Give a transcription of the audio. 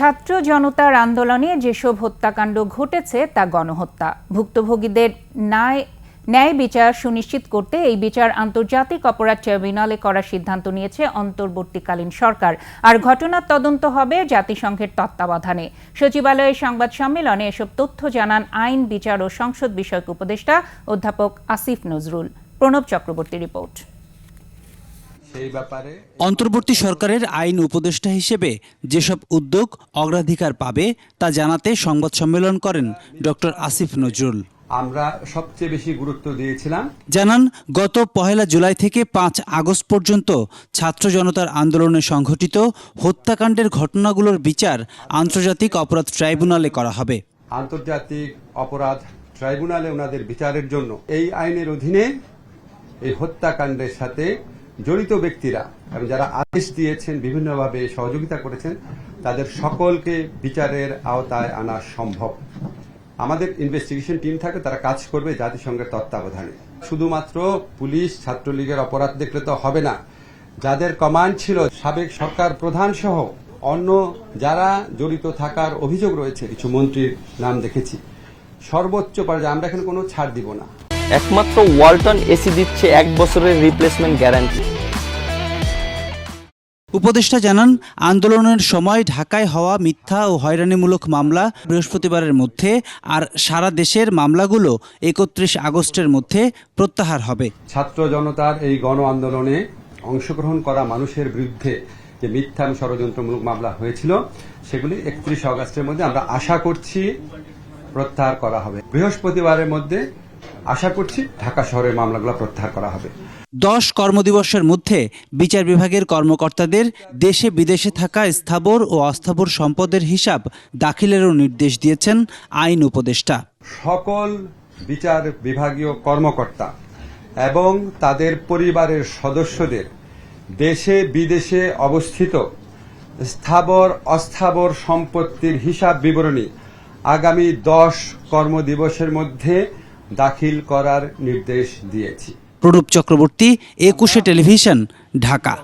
ছাত্র জনতার আন্দোলনে যেসব হত্যাকাণ্ড ঘটেছে, তা গণহত্যা। ভুক্তভোগীদের ন্যায় ন্যায় বিচার সুনিশ্চিত করতে এই বিচার আন্তর্জাতিক অপরাধ ট্রাইব্যুনালে করার সিদ্ধান্ত নিয়েছে অন্তর্বর্তীকালীন সরকার। আর ঘটনার তদন্ত হবে জাতিসংঘের তত্ত্বাবধানে। সচিবালয়ের সংবাদ সম্মেলনে এসব তথ্য জানান আইন, বিচার ও সংসদ বিষয়ক উপদেষ্টা অধ্যাপক আসিফ নজরুল। প্রণব চক্রবর্তী রিপোর্ট। অন্তর্বর্তী সরকারের আইন উপদেষ্টা হিসেবে যেসব উদ্যোগ অগ্রাধিকার পাবে তা জানাতে সংবাদ সম্মেলন করেন ডক্টর আসিফ নজরুল। আমরা সবচেয়ে বেশি গুরুত্ব দিয়েছিলাম। জানান গত পহেলা জুলাই থেকে পাঁচ আগস্ট পর্যন্ত ছাত্র জনতার আন্দোলনে সংঘটিত হত্যাকাণ্ডের ঘটনাগুলোর বিচার আন্তর্জাতিক অপরাধ ট্রাইব্যুনালে করা হবে। আন্তর্জাতিক অপরাধ ট্রাইব্যুনালে ওনাদের বিচারের জন্য এই আইনের অধীনে এই হত্যাকাণ্ডের সাথে জড়িত ব্যক্তিরা এবং যারা আদেশ দিয়েছেন, বিভিন্নভাবে সহযোগিতা করেছেন, তাদের সকলকে বিচারের আওতায় আনা সম্ভব। আমাদের ইনভেস্টিগেশন টিম থাকে, তারা কাজ করবে জাতিসংঘের তত্ত্বাবধানে। শুধুমাত্র পুলিশ, ছাত্রলীগের অপরাধ দেখলে তো হবে না। যাদের কমান্ড ছিল, সাবেক সরকার প্রধান সহ অন্য যারা জড়িত থাকার অভিযোগ রয়েছে, কিছু মন্ত্রীর নাম দেখেছি। সর্বোচ্চ পর্যায়ে আমরা এখানে কোনো ছাড় দিব না। একমাত্র ওয়ালটন এসি দিচ্ছে এক বছরের রিপ্লেসমেন্ট গ্যারান্টি উপদেষ্টা জানান, আন্দোলনের সময় ঢাকায় হওয়া মিথ্যা ও হয়রানিমূলক মামলা বৃহস্পতিবারের মধ্যে আর সারা দেশের মামলাগুলো একত্রিশ আগস্টের মধ্যে প্রত্যাহার হবে। ছাত্র জনতার এই গণ আন্দোলনে অংশগ্রহণ করা মানুষের বিরুদ্ধে যে মিথ্যা ষড়যন্ত্রমূলক মামলা হয়েছিল, সেগুলি একত্রিশ আগস্টের মধ্যে আমরা আশা করছি প্রত্যাহার করা হবে। বৃহস্পতিবারের মধ্যে আশা করছি ঢাকা শহরের মামলাগুলো প্রত্যাহার করা হবে। দশ কর্মদিবসের মধ্যে বিচার বিভাগের কর্মকর্তাদের দেশে বিদেশে থাকা স্থাবর ও অস্থাবর সম্পদের হিসাব দাখিলেরও নির্দেশ দিয়েছেন আইন উপদেষ্টা। সকল বিচার বিভাগীয় কর্মকর্তা এবং তাদের পরিবারের সদস্যদের দেশে বিদেশে অবস্থিত স্থাবর অস্থাবর সম্পত্তির হিসাব বিবরণী আগামী দশ কর্মদিবসের মধ্যে দাখিল করার নির্দেশ দিয়েছি। প্রণব চক্রবর্তী একুশে টেলিভিশন ঢাকা।